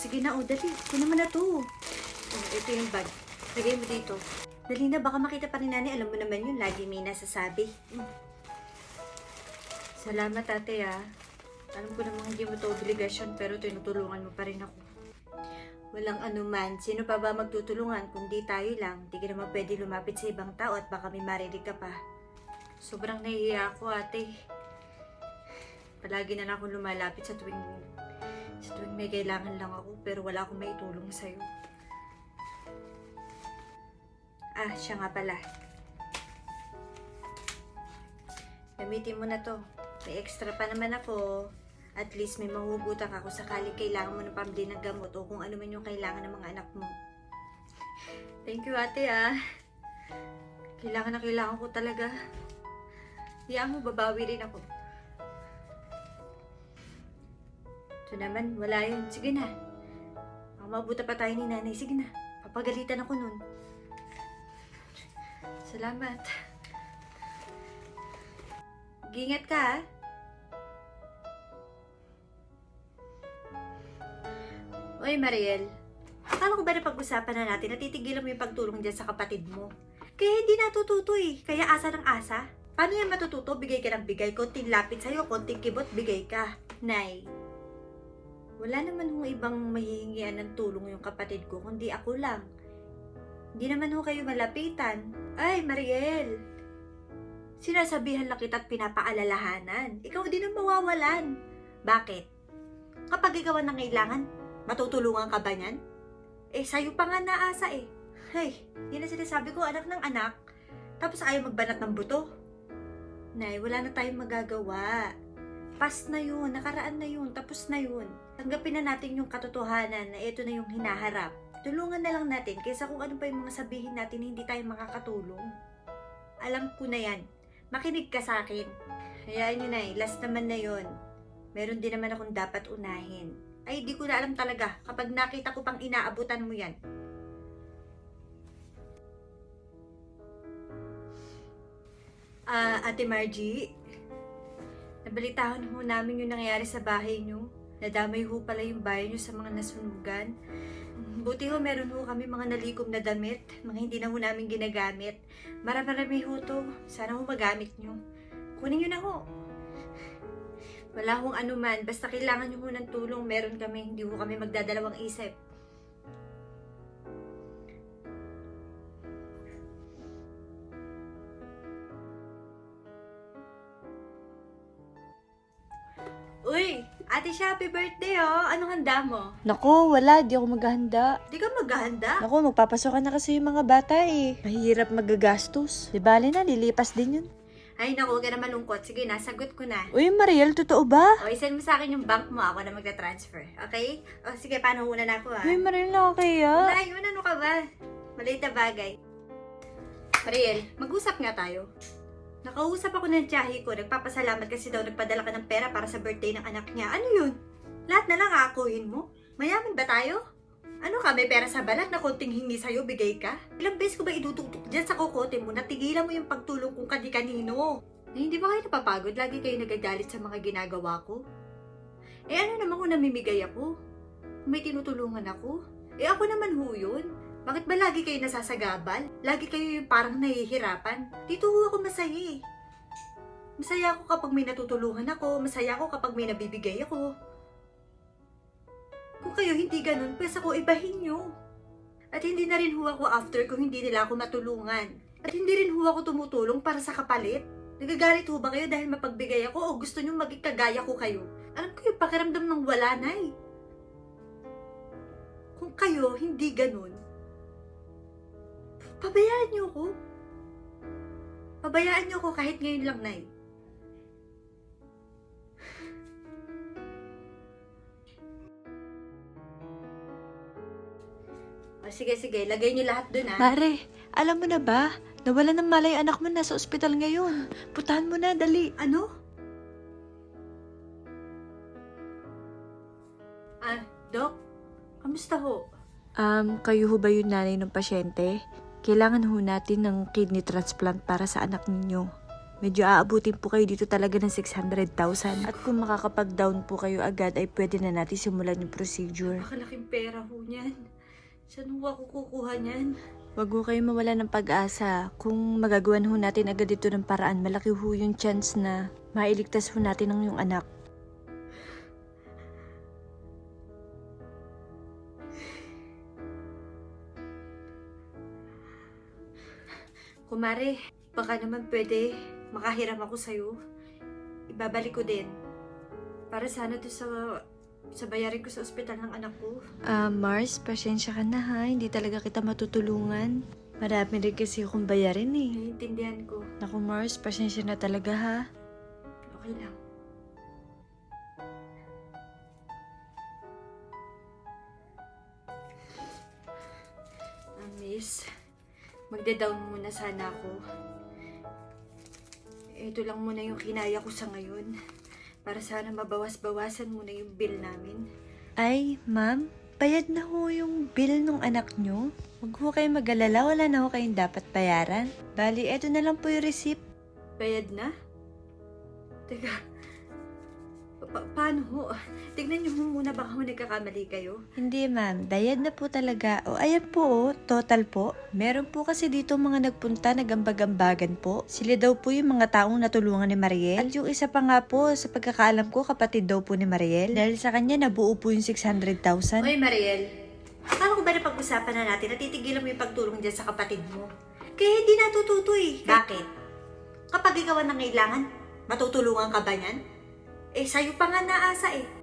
sige na, oh, dali. Kunin mo na to. Oh, ito yung bag. Lagay mo dito. Dali na, baka makita pa ni Nani. Alam mo naman yun, lagi may nasasabi. Mm. Salamat, ate, ah. Alam ko namang hindi mo to obligasyon, pero tinutulungan mo pa rin ako. Walang anuman. Sino pa ba magtutulungan kundi tayo lang? Hindi ka naman pwede lumapit sa ibang tao at baka may marinig ka pa. Sobrang nahihiya ako, ate. Palagi na lang akong lumalapit sa tuwing sa tuwing may kailangan lang ako pero wala akong maitulong sa'yo. Ah, siya nga pala. Gamitin mo na to. May extra pa naman ako. At least may mahugutan kung sakaling kailangan mo ng pambili ng gamot o kung ano man yung kailangan ng mga anak mo. Thank you, ate, ah. Kailangan na kailangan ko talaga. Hiyaan mo, babawi rin ako. Ito naman, wala yun. Sige na. Mabuta pa tayo ni nanay. Sige na. Papagalitan ako nun. Salamat. Gingat ka, ah. Uy, Mariel. Akala ko ba na pag-usapan na natin, natitigilan mo yung pagtulong dyan sa kapatid mo? Kaya hindi natututo eh. Kaya asa ng asa. Paano yan matututo? Bigay ka ng bigay. Konting lapit sa'yo, konting kibot, bigay ka. Nay, wala naman hong ibang mahihingian ng tulong yung kapatid ko, kundi ako lang. Hindi naman ho kayo malapitan. Ay, Mariel! Sinasabihan lang kita at pinapaalalahanan. Ikaw din ang mawawalan. Bakit? Kapag ikaw ang nangailangan, matutulungan ka ba niyan? Eh, sa'yo pa nga naasa eh. Hey, yun ang sinasabi ko, anak ng anak. Tapos ayaw magbanat ng buto. Nay, wala na tayong magagawa. Pas na yun, nakaraan na yun, tapos na yun. Tanggapin na natin yung katotohanan na ito na yung hinaharap. Tulungan na lang natin kaysa kung ano pa yung mga sabihin natin na hindi tayo makakatulong. Alam ko na yan. Makinig ka sa akin. Hayaan nyo na eh, last naman na yun. Meron din naman akong dapat unahin. Ay, di ko na alam talaga kapag nakita ko pang inaabutan mo yan. Ah, Ate Margie, nabalitahan ho namin yung nangyari sa bahay nyo. Nadamay ho pala yung bahay nyo sa mga nasunugan. Buti ho, meron ho kami mga nalikom na damit, mga hindi na ho namin ginagamit. Marami-rami ho to. Sana ho magamit nyo. Kunin nyo na ho. Wala hong anuman, basta kailangan nyo ho ng tulong, meron kami, hindi ho kami magdadalawang isip. Ate siya, happy birthday oh. Anong handa mo? Nako, wala. Di ako maghahanda. Di ka maghahanda? Nako, magpapasokan na kasi yung mga bata eh. Mahirap magagastos. Di bale na, lilipas din yun. Ay, naku, huwag ka na malungkot. Sige na, sagot ko na. Uy, Mariel, totoo ba? O, isend mo sa akin yung bank mo. Ako na magta-transfer. Okay? O, sige, paano una na ako, ha? Uy, Mariel, nakakaya. Wala, yun, ano ka ba? Maliit na bagay. Mariel, mag-usap nga tayo. Nakausap ako ng tiyahi ko. Nagpapasalamat kasi daw nagpadala ka ng pera para sa birthday ng anak niya. Ano yun? Lahat na lang aakuhin mo? Mayaman ba tayo? Ano ka, may pera sa balat na konting hingi sa'yo, bigay ka? Ilang beses ko ba idutuktok dyan sa kokote mo na tigilan mo yung pagtulong kung kani-kanino? Na hindi ba kayo napapagod? Lagi kayo nagagalit sa mga ginagawa ko? Eh ano naman kung namimigay ako? May tinutulungan ako? Eh ako naman ho yun. Bakit ba lagi kayo nasasagabal? Lagi kayo yung parang nahihirapan? Dito ho ako masaya eh. Masaya ako kapag may natutulungan ako. Masaya ako kapag may nabibigay ako. Kung kayo hindi ganun, pwes ako ibahin nyo. At hindi na rin ho ako after kung hindi nila ako matulungan. At hindi rin ho ako tumutulong para sa kapalit. Nagagalit ho ba kayo dahil mapagbigay ako o gusto nyo maging kagaya ko kayo? Alam ko yung pakiramdam ng wala na eh. Kung kayo hindi ganun, pabayaan nyo ako. Pabayaan nyo ako kahit ngayon lang, Nay. O sige, sige. Lagay nyo lahat dun, ha? Mare, alam mo na ba? Nawala ng malay anak mo nasa ospital ngayon. Putahan mo na, dali. Ano? Ah, Dok? Kamusta ho? Um, kayo ho ba yung nanay ng pasyente? Kailangan ho natin ng kidney transplant para sa anak ninyo. Medyo aabutin po kayo dito talaga ng 600,000. At kung makakapag-down po kayo agad ay pwede na natin simulan yung procedure. Nakalaking pera ho niyan. Saan ho ako kukuha niyan? Huwag ho kayo mawala ng pag-asa. Kung magagawan ho natin agad ito ng paraan, malaki ho yung chance na mailigtas ho natin ang yung anak. Kumare, baka naman pwede makahiram ako sa'yo. Ibabalik ko din. Para sana to sa sa bayarin ko sa ospital ng anak ko. Ah, Mars, pasensya ka na ha. Hindi talaga kita matutulungan. Marami rin kasi akong bayarin eh. Naiintindihan ko. Naku Mars, pasensya na talaga ha. Okay lang. Ah, miss, magda-down muna sana ako. Ito lang muna yung kinaya ko sa ngayon. Para sana mabawas-bawasan muna yung bill namin. Ay, ma'am, bayad na ho yung bill ng anak nyo. Huwag ho kayo mag-alala, wala na ho kayong dapat bayaran. Bali, eto na lang po yung receipt. Bayad na? Teka, pa- paano ho? Tignan niyo ho muna baka ho nagkakamali kayo. Hindi ma'am, bayad na po talaga. O ayan po oh, total po. Meron po kasi dito mga nagpunta, nagambag-ambagan po. Sila daw po yung mga taong natulungan ni Mariel. At yung isa pa nga po, sa pagkakaalam ko, kapatid daw po ni Mariel. Dahil sa kanya, nabuo po yung 600,000. Oy, Mariel. Akala ko ba na pag-usapan na natin na titigilan mo yung pagtulong dyan sa kapatid mo? Kaya hindi natututo eh. Bakit? Kapag ikaw ang nangailangan, matutulungan ka ba niyan? Eh, sa'yo pa nga naasa eh.